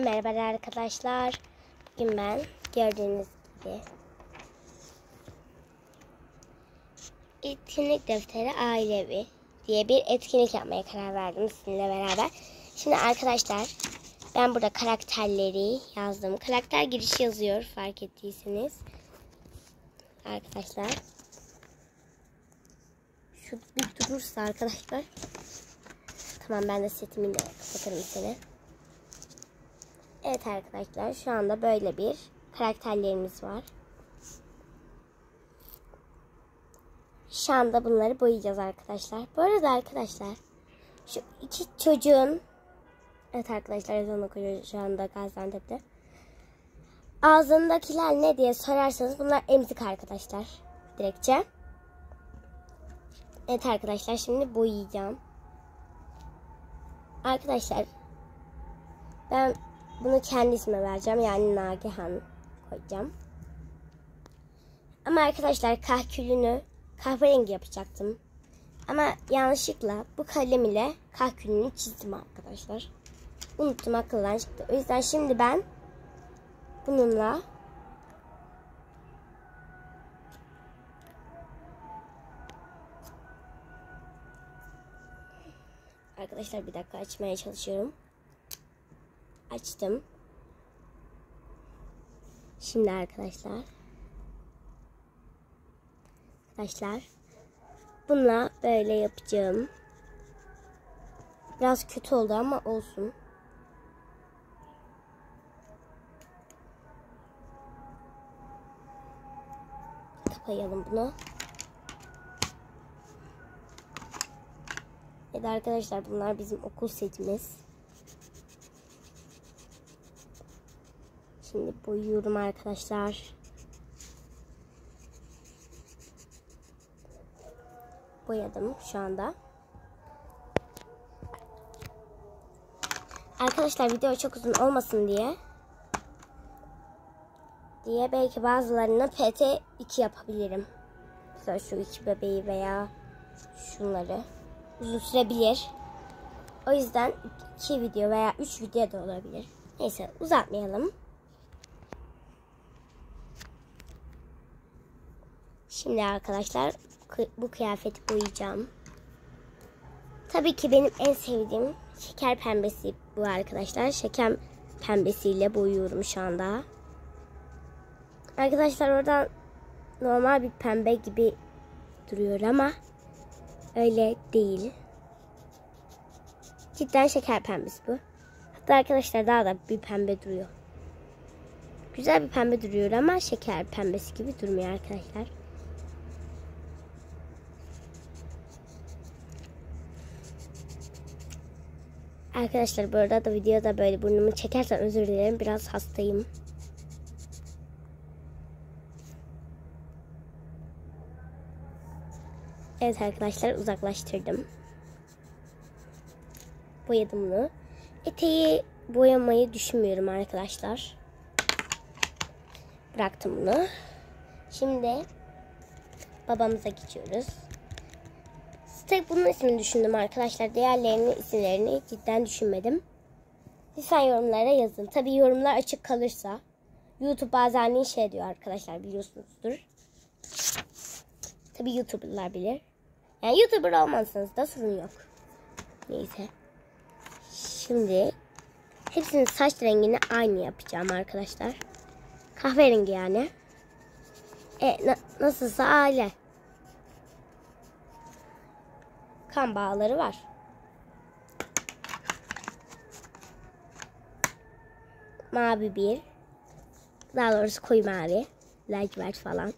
Merhaba arkadaşlar. Bugün ben gördüğünüz gibi etkinlik defteri ailevi diye bir etkinlik yapmaya karar verdim sizinle beraber. Şimdi arkadaşlar ben burada karakterleri yazdım. Karakter girişi yazıyor fark ettiyseniz. Arkadaşlar. Şu bir durursa arkadaşlar. Tamam ben de setimi de kapatırım seni. Evet arkadaşlar şu anda böyle bir karakterlerimiz var. Şu anda bunları boyayacağız arkadaşlar. Bu arada arkadaşlar şu iki çocuğun Evet arkadaşlar ezan okuyor şu anda Gaziantep'te. Ağzındakiler ne diye sorarsanız bunlar emzik arkadaşlar. Direkçe. Evet arkadaşlar şimdi boyayacağım. Arkadaşlar ben bunu kendi isme vereceğim. Yani Nagihan koyacağım. Ama arkadaşlar kahkülünü kahverengi yapacaktım. Ama yanlışlıkla bu kalem ile kahkülünü çizdim arkadaşlar. Unuttum akıldan çıktı. O yüzden şimdi ben bununla Arkadaşlar bir dakika açmaya çalışıyorum. Açtım. Şimdi arkadaşlar. Arkadaşlar. Bununla böyle yapacağım. Biraz kötü oldu ama olsun. Kapayalım bunu. Evet arkadaşlar bunlar bizim okul setimiz. Şimdi boyuyorum arkadaşlar. Boyadım şu anda. Arkadaşlar video çok uzun olmasın diye diye belki bazılarını PT2 yapabilirim. Mesela şu iki bebeği veya şunları uzun sürebilir. O yüzden iki video veya üç video da olabilir. Neyse uzatmayalım. Şimdi arkadaşlar bu kıyafeti boyayacağım. Tabii ki benim en sevdiğim şeker pembesi bu arkadaşlar. Şeker pembesiyle boyuyorum şu anda. Arkadaşlar oradan normal bir pembe gibi duruyor ama öyle değil. Cidden şeker pembesi bu. Hatta arkadaşlar daha da bir pembe duruyor. Güzel bir pembe duruyor ama şeker pembesi gibi durmuyor arkadaşlar. Arkadaşlar bu arada videoda böyle burnumu çekersen özür dilerim. Biraz hastayım. Evet arkadaşlar uzaklaştırdım. Boyadım bunu. Eteği boyamayı düşünmüyorum arkadaşlar. Bıraktım bunu. Şimdi babamıza geçiyoruz. Tek bunun ismini düşündüm arkadaşlar. Diğerlerinin isimlerini cidden düşünmedim. Lütfen yorumlara yazın. Tabi yorumlar açık kalırsa YouTube bazen şey diyor arkadaşlar biliyorsunuzdur. Tabi YouTuber'lar bilir. Yani YouTuber olmazsanız da sorun yok. Neyse. Şimdi hepsinin saç rengini aynı yapacağım arkadaşlar. Kahverengi yani. E na nasılsa aile. Kan bağları var. Mavi bir. Daha doğrusu koyu mavi. Lacivert falan.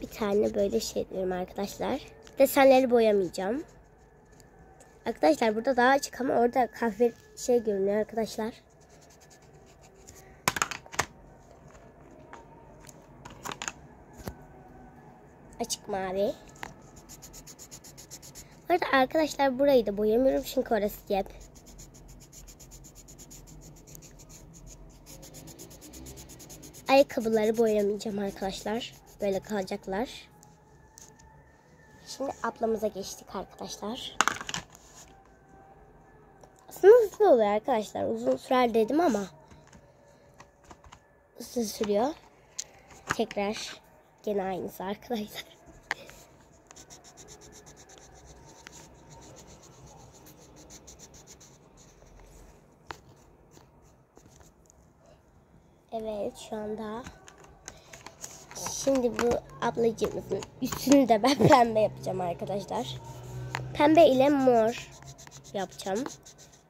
Bir tane böyle şey diyorum arkadaşlar. Desenleri boyamayacağım. Arkadaşlar burada daha açık ama orada kahve şey görünüyor arkadaşlar. Açık mavi. Arada arkadaşlar burayı da boyamıyorum çünkü orası cep. Ayakkabıları boyamayacağım arkadaşlar. Böyle kalacaklar. Şimdi ablamıza geçtik arkadaşlar. Aslında hızlı oluyor arkadaşlar. Uzun sürer dedim ama hızlı sürüyor. Tekrar gene aynısı arkadaşlar. Evet şu anda Şimdi bu ablacığımızın üstünü de ben pembe yapacağım arkadaşlar. Pembe ile mor yapacağım.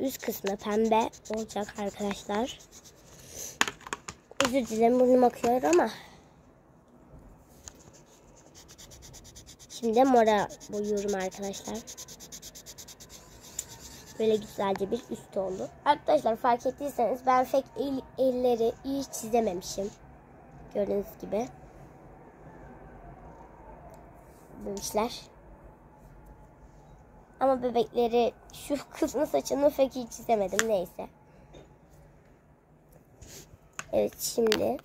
Üst kısmı pembe olacak arkadaşlar. Özür dilerim burnum akıyor ama. Şimdi mora boyuyorum arkadaşlar. Böyle güzelce bir üst oldu. Arkadaşlar fark ettiyseniz ben pek el, elleri iyi çizememişim. Gördüğünüz gibi. Bebekler. Ama bebekleri şu kısmı saçını pek iyi çizemedim. Neyse. Evet şimdi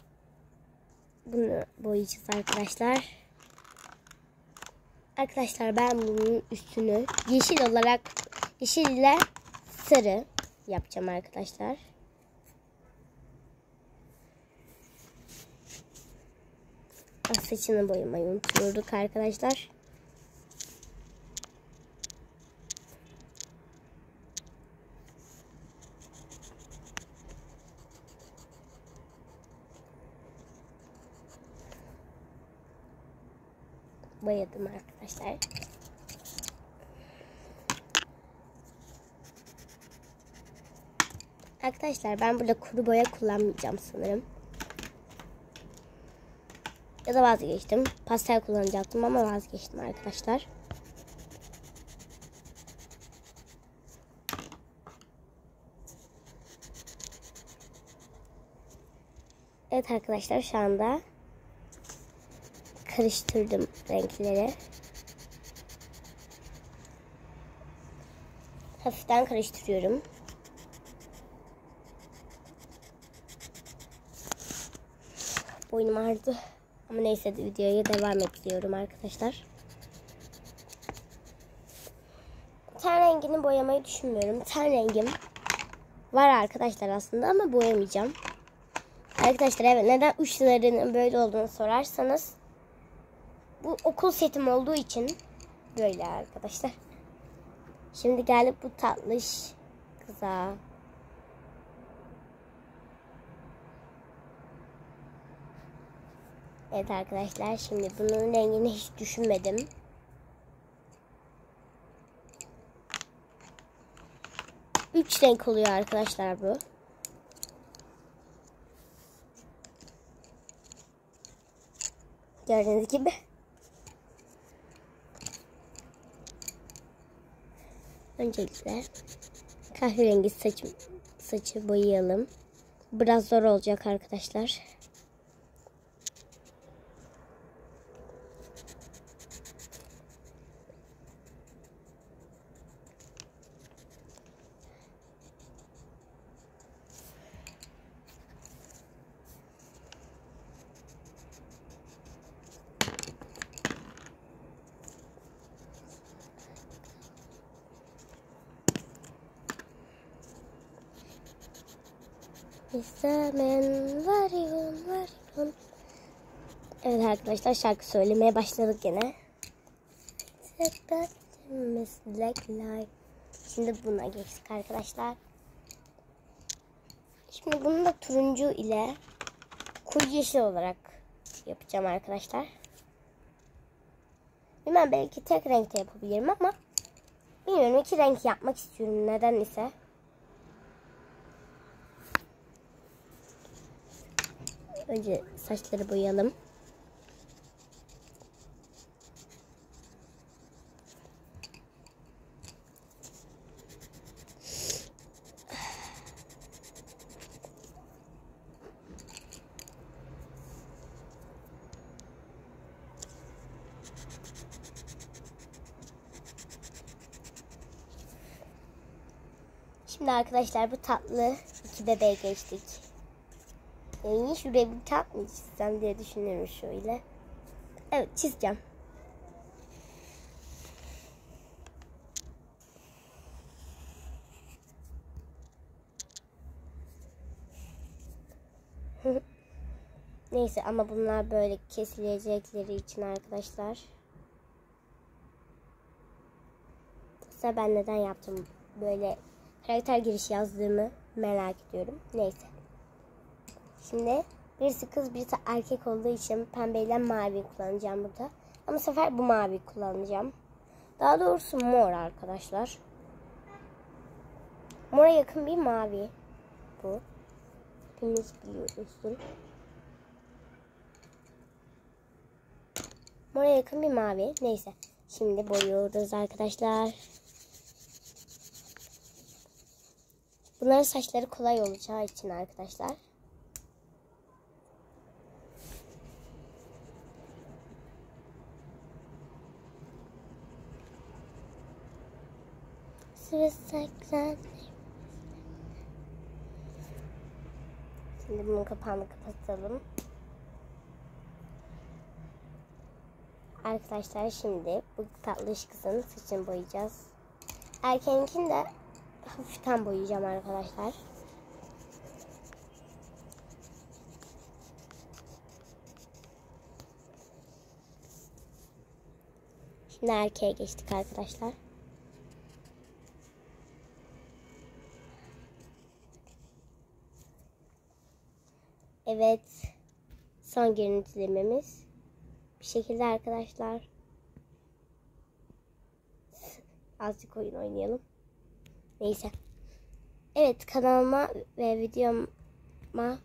bunu boyayacağız arkadaşlar. Arkadaşlar ben bunun üstünü yeşil olarak yeşil ile sarı yapacağım arkadaşlar. Ah, saçını boyamayı unutuyorduk arkadaşlar. Boyadım arkadaşlar. Arkadaşlar ben burada kuru boya kullanmayacağım sanırım. Ya da vazgeçtim. Pastel kullanacaktım ama vazgeçtim arkadaşlar. Evet arkadaşlar şu anda karıştırdım renkleri. Hafiften karıştırıyorum. Boynum ağrıdı. Ama neyse de videoya devam ediyorum arkadaşlar. Ten rengini boyamayı düşünmüyorum. Ten rengim var arkadaşlar aslında ama boyamayacağım. Arkadaşlar evet neden uçlarının böyle olduğunu sorarsanız bu okul setim olduğu için böyle arkadaşlar. Şimdi gelip bu tatlış kıza Evet arkadaşlar şimdi bunun rengini hiç düşünmedim. Üç renk oluyor arkadaşlar bu. Gördüğünüz gibi. Öncelikle kahverengi saçım, saçı boyayalım. Biraz zor olacak arkadaşlar. İstemem varyon varyon. Evet arkadaşlar şarkı söylemeye başladık yine. Şimdi buna geçtik arkadaşlar. Şimdi bunu da turuncu ile koyu yeşil olarak yapacağım arkadaşlar. Bilmem belki tek renkte yapabilirim ama bilmiyorum iki renk yapmak istiyorum neden ise. Önce saçları boyayalım. Şimdi arkadaşlar bu tatlı iki bebeğe geçtik. Yani şuraya bir kat mı çizsem diye düşünüyorum şöyle. Evet çizeceğim. Neyse ama bunlar böyle kesilecekleri için arkadaşlar. Mesela ben neden yaptım böyle karakter giriş yazdığımı merak ediyorum. Neyse. Şimdi birisi kız birisi erkek olduğu için pembeyle mavi kullanacağım burada. Ama bu sefer bu mavi kullanacağım. Daha doğrusu mor arkadaşlar. Mora yakın bir mavi bu. Hepiniz biliyorsunuz. Mora yakın bir mavi. Neyse. Şimdi boyuyoruz arkadaşlar. Bunların saçları kolay olacağı için arkadaşlar. Sırasaklar. Şimdi bunun kapağını kapatalım. Arkadaşlar şimdi bu tatlış kızın saçını boyayacağız. Erkeğinkini de hafiften boyayacağım arkadaşlar. Şimdi erkeğe geçtik arkadaşlar. Evet. Son görüntülememiz. Bir şekilde arkadaşlar. Azıcık oyun oynayalım. Neyse. Evet kanalıma ve videoma